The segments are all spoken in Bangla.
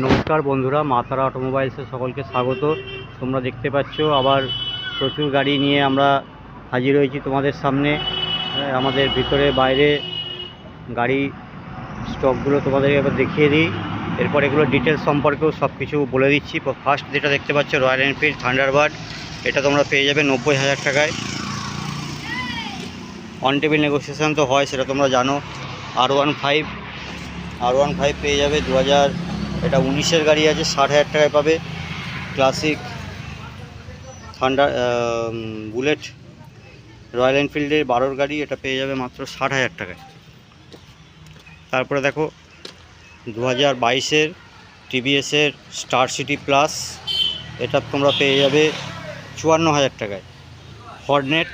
নমস্কার বন্ধুরা মাতারা অটোমোবাইলসে সকলকে স্বাগত। তোমরা দেখতে পাচ্ছ, আবার প্রচুর গাড়ি নিয়ে আমরা হাজির হয়েছি তোমাদের সামনে। আমাদের ভিতরে বাইরে গাড়ি স্টকগুলো তোমাদেরকে এবার দেখিয়ে দিই। এরপর এগুলো ডিটেলস সম্পর্কেও সব কিছু বলে দিচ্ছি। ফার্স্ট যেটা দেখতে পাচ্ছ, রয়্যাল এনফিল্ড থান্ডারবার্ড। এটা তোমরা পেয়ে যাবে নব্বই হাজার টাকায়। অন টেবিল নেগোসিয়েশন তো হয়, সেটা তোমরা জানো। আর ওয়ান ফাইভ আর ওয়ান ফাইভ পেয়ে যাবে দু হাজার এটা উনিশের গাড়ি আছে, ষাট হাজার টাকায় পাবে। ক্লাসিক থান্ডার বুলেট রয়্যাল এনফিল্ডের বারোর গাড়ি, এটা পেয়ে যাবে মাত্র ষাট হাজার টাকায়। তারপরে দেখো দু হাজার বাইশের টিভিএসের স্টার সিটি প্লাস এটা তোমরা পেয়ে যাবে চুয়ান্ন হাজার টাকায়। হর্নেট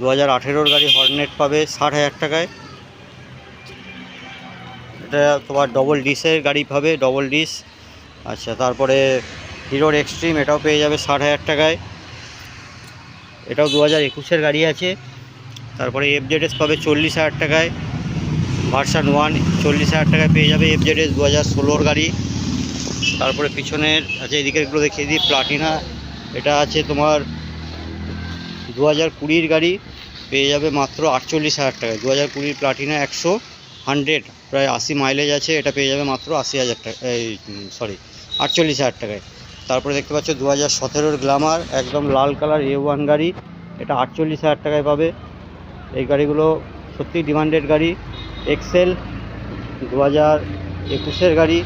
দু হাজার আঠেরোর গাড়ি হর্নেট পাবে ষাট হাজার টাকায়। এটা তোমার ডবল ডিসের গাড়ি পাবে ডবল ডিস আচ্ছা তারপরে হিরোর এক্সট্রিম এটাও পেয়ে যাবে ষাট হাজার টাকায়। এটাও দু হাজার একুশের গাড়ি আছে। তারপরে এফজেডএস পাবে চল্লিশ হাজার টাকায়। ভার্সান ওয়ান চল্লিশ হাজার টাকায় পেয়ে যাবে এফজেডএস দু হাজার ষোলোর গাড়ি। তারপরে পিছনের আচ্ছা এদিকেরগুলো দেখিয়ে দিই প্লাটিনা এটা আছে তোমার দু হাজার কুড়ির গাড়ি। পেয়ে যাবে মাত্র আটচল্লিশ হাজার টাকায়। দু হাজার কুড়ির প্লাটিনা একশো হান্ড্রেড প্রায় আশি মাইলেজ আছে, এটা পেয়ে যাবে মাত্র আশি হাজার টাকা, এই সরি আটচল্লিশ হাজার টাকায়। তারপরে দেখতে পাচ্ছ দু হাজার সতেরোর গ্লামার একদম লাল কালার এ ওয়ান গাড়ি, এটা আটচল্লিশ হাজার টাকায় পাবে। এই গাড়িগুলো সত্যি ডিমান্ডেড গাড়ি এক্সেল দু হাজার একুশের গাড়ি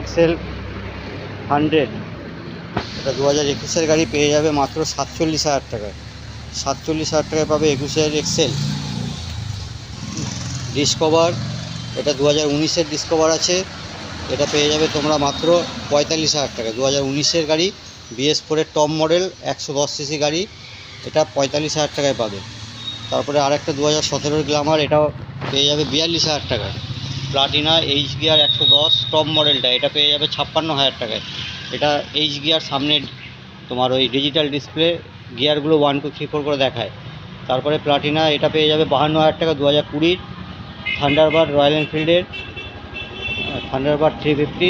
এক্সেল হান্ড্রেড এটা দু হাজার একুশের গাড়ি পেয়ে যাবে মাত্র সাতচল্লিশ হাজার টাকায়। সাতচল্লিশ হাজার টাকায় পাবে একুশের এক্সেল ডিসকভার এটা দু হাজার উনিশের ডিসকভার আছে। এটা পেয়ে যাবে তোমরা মাত্র পঁয়তাল্লিশ হাজার টাকা। দু হাজার উনিশের গাড়ি বিএস ফোরের টপ মডেল একশো দশ সিসি গাড়ি, এটা পঁয়তাল্লিশ হাজার টাকায় পাবে। তারপরে আরেকটা দু হাজার সতেরোর গ্লামার এটাও পেয়ে যাবে বিয়াল্লিশ হাজার টাকায়। প্লাটিনা এইচ গিয়ার একশো দশ টপ মডেলটা এটা পেয়ে যাবে ছাপ্পান্ন হাজার টাকায়। এটা এইচ গিয়ার সামনে তোমার ওই ডিজিটাল ডিসপ্লে গিয়ারগুলো ওয়ান টু থ্রি ফোর করে দেখায়। তারপরে প্লাটিনা এটা পেয়ে যাবে বাহান্ন হাজার টাকা দু হাজার কুড়ির। থান্ডারবার্ড রয়্যাল এনফিল্ডের থান্ডারবার্ড থ্রি ফিফটি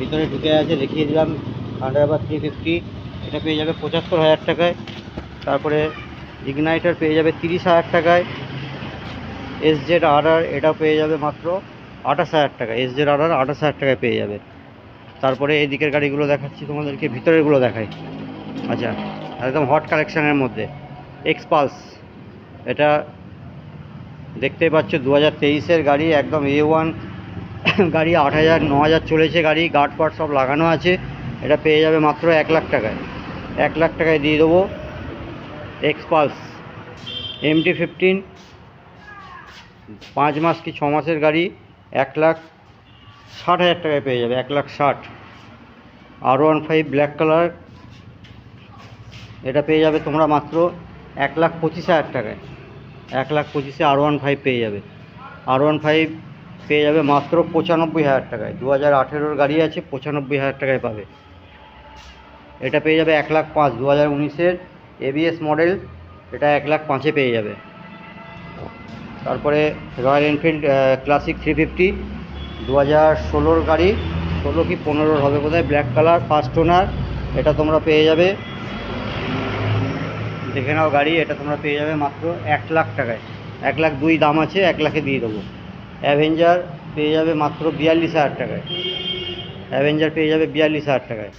ভিতরে ঢুকে আছে, দেখিয়ে দিলাম, থান্ডারবার্ড থ্রি ফিফটি এটা পেয়ে যাবে পঁচাত্তর হাজার টাকায়। তারপরে ইগনাইটার পেয়ে যাবে তিরিশ হাজার টাকায়। এস জেড আর আর এটাও পেয়ে যাবে মাত্র আঠাশ হাজার টাকা এস জেড আর আর আঠাশ হাজার টাকায় পেয়ে যাবে। তারপরে এই দিকের গাড়িগুলো দেখাচ্ছি তোমাদেরকে, ভিতরেরগুলো দেখাই। আচ্ছা একদম হট কালেকশানের মধ্যে। এক্সপালস এটা দেখতেই পাচ্ছ দু হাজার তেইশের গাড়ি, একদম এ ওয়ান গাড়ি আট হাজার ন হাজার চলেছে গাড়ি গার্ড ফার্ড সব লাগানো আছে। এটা পেয়ে যাবে মাত্র এক লাখ টাকায়। এক লাখ টাকায় দিয়ে দেবো। এক্সপালস এমটি ফিফটিন পাঁচ মাস কি ছ মাসের গাড়ি, এক লাখ ষাট হাজার টাকায় পেয়ে যাবে, এক লাখ ষাট। আর ওয়ান ফাইভ ব্ল্যাক কালার এটা পেয়ে যাবে তোমরা মাত্র এক লাখ পঁচিশ হাজার টাকায়। এক লাখ পঁচিশে আর ওয়ান ফাইভ পেয়ে যাবে। আর ওয়ান ফাইভ পেয়ে যাবে মাত্র পঁচানব্বই হাজার টাকায়। দু হাজার আঠেরোর গাড়ি আছে, পঁচানব্বই হাজার টাকায় পাবে। এটা পেয়ে যাবে এক লাখ পাঁচ, দু হাজার উনিশের এবিএস মডেল এটা এক লাখ পাঁচে পেয়ে যাবে। তারপরে Royal Enfield Classic three fifty দু হাজার ষোলোর গাড়ি, ষোলো কি পনেরোর হবে বোধহয়? ব্ল্যাক কালার ফার্স্ট ওনার এটা তোমরা পেয়ে যাবে। দেখে নাও গাড়ি, এটা তোমরা পেয়ে যাবে মাত্র এক লাখ টাকায়। এক লাখ দুই দাম আছে, এক লাখে দিয়ে দেবো। অ্যাভেঞ্জার পেয়ে যাবে মাত্র বিয়াল্লিশ হাজার টাকায়। অ্যাভেঞ্জার পেয়ে যাবে বিয়াল্লিশ হাজার টাকায়।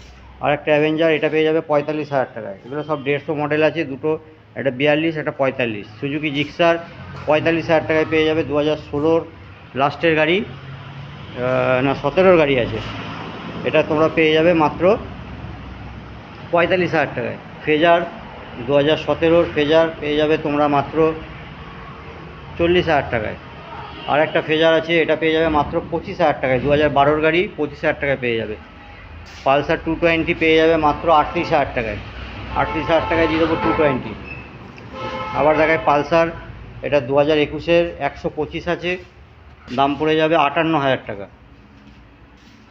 আর একটা অ্যাভেঞ্জার এটা পেয়ে যাবে পঁয়তাল্লিশ হাজার টাকায়। এগুলো সব দেড়শো মডেল আছে, দুটো, একটা বিয়াল্লিশ, একটা পঁয়তাল্লিশ। সুজুকি জিক্সার পঁয়তাল্লিশ হাজার টাকায় পেয়ে যাবে দু হাজার ষোলোর লাস্টের গাড়ি না, সতেরোর গাড়ি আছে। এটা তোমরা পেয়ে যাবে মাত্র পঁয়তাল্লিশ হাজার টাকায়। ফেজার দু হাজার সতেরোর ফেজার পেয়ে যাবে তোমরা মাত্র চল্লিশ হাজার টাকায়। আর একটা ফেজার আছে, এটা পেয়ে যাবে মাত্র পঁচিশ হাজার টাকায়। দু হাজার বারোর গাড়ি পঁচিশ হাজার টাকায় পেয়ে যাবে। পালসার টু টোয়েন্টি পেয়ে যাবে মাত্র আটত্রিশ হাজার টাকায়। আটত্রিশ হাজার টাকায় দিয়ে দেবো টু টোয়েন্টি। আবার দেখায় পালসার, এটা দু হাজার একুশের একশো পঁচিশ আছে, দাম পড়ে যাবে আটান্ন হাজার টাকা।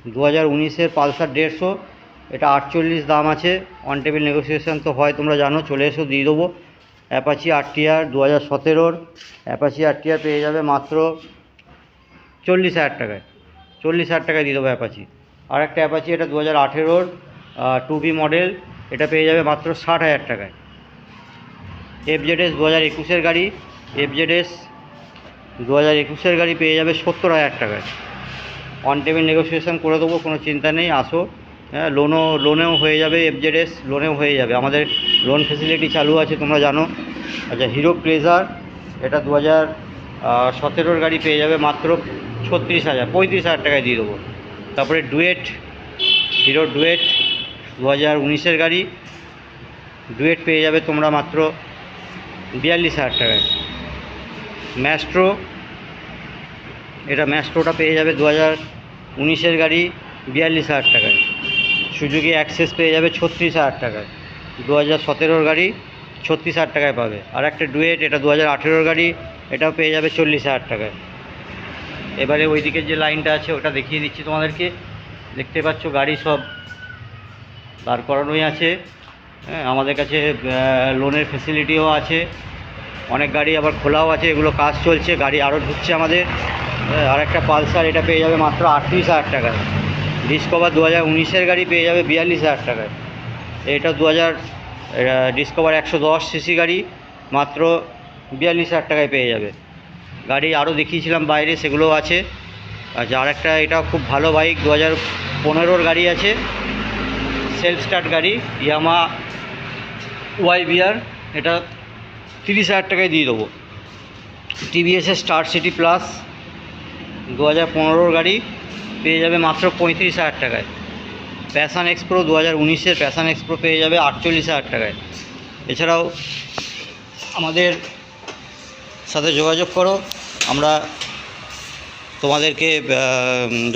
দু হাজার উনিশের পালসার দেড়শো এটা আটচল্লিশ দাম আছে। অন টেবিল নেগোসিয়েশান তো হয়, তোমরা জানো, চলে এসো, দিয়ে দেবো। অ্যাপাচি আরটিআর দু হাজার সতেরোর অ্যাপাচি আরটিআর পেয়ে যাবে মাত্র চল্লিশ হাজার টাকায়। চল্লিশ হাজার টাকায় দিয়ে দেবো অ্যাপাচি আর একটা অ্যাপাচি এটা দু হাজার আঠেরোর টু বি মডেল এটা পেয়ে যাবে মাত্র ষাট হাজার টাকায়। এফজেডএস দু হাজার একুশের গাড়ি এফজেডএস দু হাজার একুশের গাড়ি পেয়ে যাবে সত্তর হাজার টাকায়। অন টেবিল নেগোসিয়েশন করে দেবো, কোনো চিন্তা নেই, আসো। হ্যাঁ লোনও লোনেও হয়ে যাবে এফজেডএস লোনেও হয়ে যাবে। আমাদের লোন ফেসিলিটি চালু আছে, তোমরা জানো। আচ্ছা হিরো প্লেজার এটা দু হাজার সতেরোর গাড়ি পেয়ে যাবে মাত্র ছত্রিশ হাজার, পঁয়ত্রিশ হাজার টাকায় দিয়ে দেবো। তারপরে ডুয়েট হিরো ডুয়েট দু হাজার উনিশের গাড়ি। ডুয়েট পেয়ে যাবে তোমরা মাত্র বিয়াল্লিশ হাজার টাকায়। ম্যাস্ট্রো এটা ম্যাস্ট্রোটা পেয়ে যাবে দু হাজার উনিশের গাড়ি, বিয়াল্লিশ হাজার টাকায়। সুজুকি অ্যাক্সেস পেয়ে যাবে ছত্রিশ হাজার টাকায়। দু হাজার সতেরোর গাড়ি ছত্রিশ হাজার টাকায় পাবে। আর একটা ডুয়েট এটা দু হাজার আঠেরোর গাড়ি এটাও পেয়ে যাবে চল্লিশ হাজার টাকায়। এবারে ওই দিকের যে লাইনটা আছে ওটা দেখিয়ে দিচ্ছি তোমাদেরকে। দেখতে পাচ্ছ গাড়ি সব দাঁড় করানোই আছে। হ্যাঁ আমাদের কাছে লোনের ফেসিলিটিও আছে। অনেক গাড়ি আবার খোলাও আছে এগুলো কাজ চলছে। গাড়ি আরও ঢুকছে আমাদের। হ্যাঁ, আর একটা পালসার এটা পেয়ে যাবে মাত্র আটত্রিশ হাজার টাকায়। ডিসকভার দু হাজার উনিশের গাড়ি পেয়ে যাবে বিয়াল্লিশ হাজার টাকায়। এটা দু হাজার ডিসকভার একশো দশ সিসি গাড়ি, মাত্র বিয়াল্লিশ হাজার টাকায় পেয়ে যাবে। গাড়ি আরও দেখিয়েছিলাম বাইরে, সেগুলোও আছে। আচ্ছা আর একটা, এটা খুব ভালো বাইক দু হাজার পনেরোর গাড়ি আছে। সেলফ স্টার্ট গাড়ি ইয়ামা ওয়াই বিআর এটা তিরিশ হাজার টাকায় দিয়ে দেবো। টিভিএসের স্টার সিটি প্লাস দু হাজার পনেরোর গাড়ি। পেয়ে যাবে মাত্র পঁয়ত্রিশ হাজার টাকায়। প্যাশান এক্সপ্রো দু হাজার উনিশের প্যাশান এক্সপ্রো পেয়ে যাবে আটচল্লিশ হাজার টাকায়। এছাড়াও আমাদের সাথে যোগাযোগ করো, আমরা তোমাদেরকে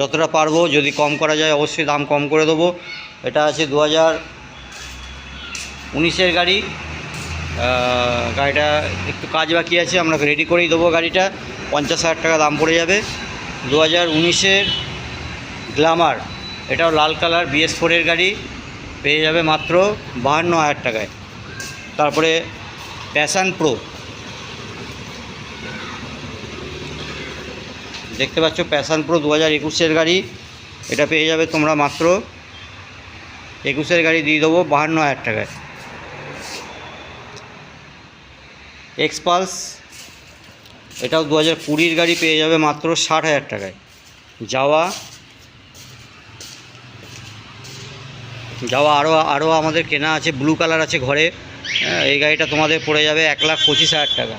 যতটা পারব, যদি কম করা যায় অবশ্যই দাম কম করে দেবো। এটা আছে দু হাজার উনিশের গাড়ি। গাড়িটা একটু কাজ বাকি আছে, আমরা রেডি করেই দেবো গাড়িটা। পঞ্চাশ হাজার টাকা দাম পড়ে যাবে। দু হাজার উনিশের গ্লামার। এটাও লাল কালার বিএস ফোরের গাড়ি। পেয়ে যাবে মাত্র বাহান্ন হাজার টাকায়। তারপরে প্যাশান প্রো দেখতে পাচ্ছ প্যাশান প্রো দু হাজার একুশের গাড়ি। এটা পেয়ে যাবে তোমরা মাত্র একুশের গাড়ি দিয়ে দেবো বাহান্ন হাজার টাকায়। এক্সপালস এটাও দু হাজার কুড়ির গাড়ি পেয়ে যাবে মাত্র ষাট হাজার টাকায়। যাওয়া যাওয়া আরও আরও আমাদের কেনা আছে ব্লু কালার আছে ঘরে। হ্যাঁ, এই গাড়িটা তোমাদের পড়ে যাবে এক লাখ পঁচিশ হাজার টাকা।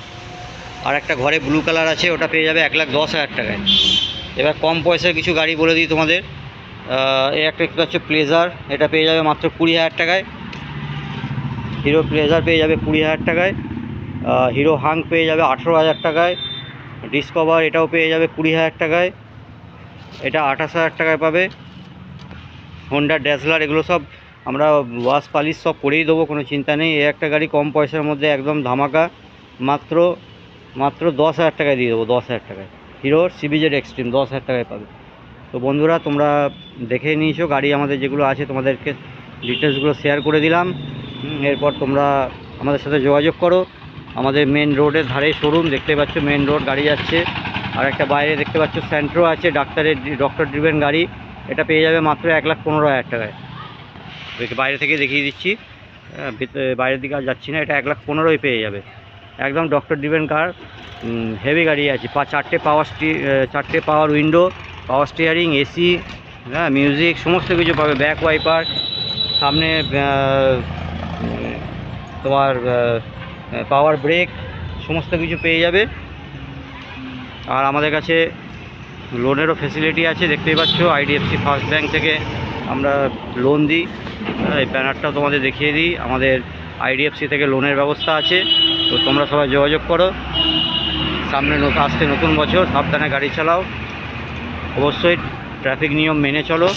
আর একটা ঘরে ব্লু কালার আছে ওটা পেয়ে যাবে এক লাখ দশ হাজার টাকায়। এবার কম পয়সার কিছু গাড়ি বলে দিই তোমাদের। এই একটা একটু হচ্ছে প্লেজার এটা পেয়ে যাবে মাত্র কুড়ি হাজার টাকায়। হিরো প্লেজার পেয়ে যাবে কুড়ি হাজার টাকায়। হিরো হাং পেয়ে যাবে আঠেরো হাজার টাকায়। ডিসকভার এটাও পেয়ে যাবে কুড়ি হাজার টাকায়। এটা আঠাশ হাজার টাকায় পাবে। হোন্ডা ড্যাসলার এগুলো সব আমরা ওয়াশ পালিশ সব করেই দেবো, কোনো চিন্তা নেই। এই একটা গাড়ি কম পয়সার মধ্যে একদম ধামাকা, মাত্র মাত্র দশ হাজার টাকায় দিয়ে দেবো, দশ হাজার টাকায়। হিরোর সিবিজেড এক্সট্রিম দশ হাজার টাকায় পাবে। তো বন্ধুরা, তোমরা দেখে নিয়েছো, গাড়ি আমাদের যেগুলো আছে, তোমাদেরকে ডিটেলসগুলো শেয়ার করে দিলাম। এরপর তোমরা আমাদের সাথে যোগাযোগ করো। আমাদের মেন রোডের ধারে শোরুম দেখতে পাচ্ছ মেন রোড গাড়ি যাচ্ছে। আর একটা বাইরে দেখতে পাচ্ছ স্যান্ট্রো আছে, ডাক্তারের ডক্টর ড্রিভেন গাড়ি। এটা পেয়ে যাবে মাত্র এক লাখ পনেরো হাজার টাকায়। বাইরে থেকে দেখিয়ে দিচ্ছি। হ্যাঁ, বাইরের দিকে আর যাচ্ছি না এটা এক লাখ পনেরোই পেয়ে যাবে। একদম ডক্টর ডিভেন কার হেভি গাড়ি আছে। পা চারটে পাওয়ার স্টি চারটে power window power steering AC হ্যাঁ মিউজিক সমস্ত কিছু পাবে। ব্যাক ওয়াইপার সামনে তোমার পাওয়ার ব্রেক সমস্ত কিছু পেয়ে যাবে। আর আমাদের কাছে লোনেরও ফেসিলিটি আছে, দেখতেই পাচ্ছ আইডিএফসি ফার্স্ট ব্যাঙ্ক থেকে আমরা লোন দিই। এই ব্যানারটাও তোমাদের দেখিয়ে দিই। আমাদের আইডিএফসি থেকে লোনের ব্যবস্থা আছে, তো তোমরা সবাই যোগাযোগ করো। সামনে আসতে নতুন বছর, সাবধানে গাড়ি চালাও। অবশ্যই ট্রাফিক নিয়ম মেনে চলো।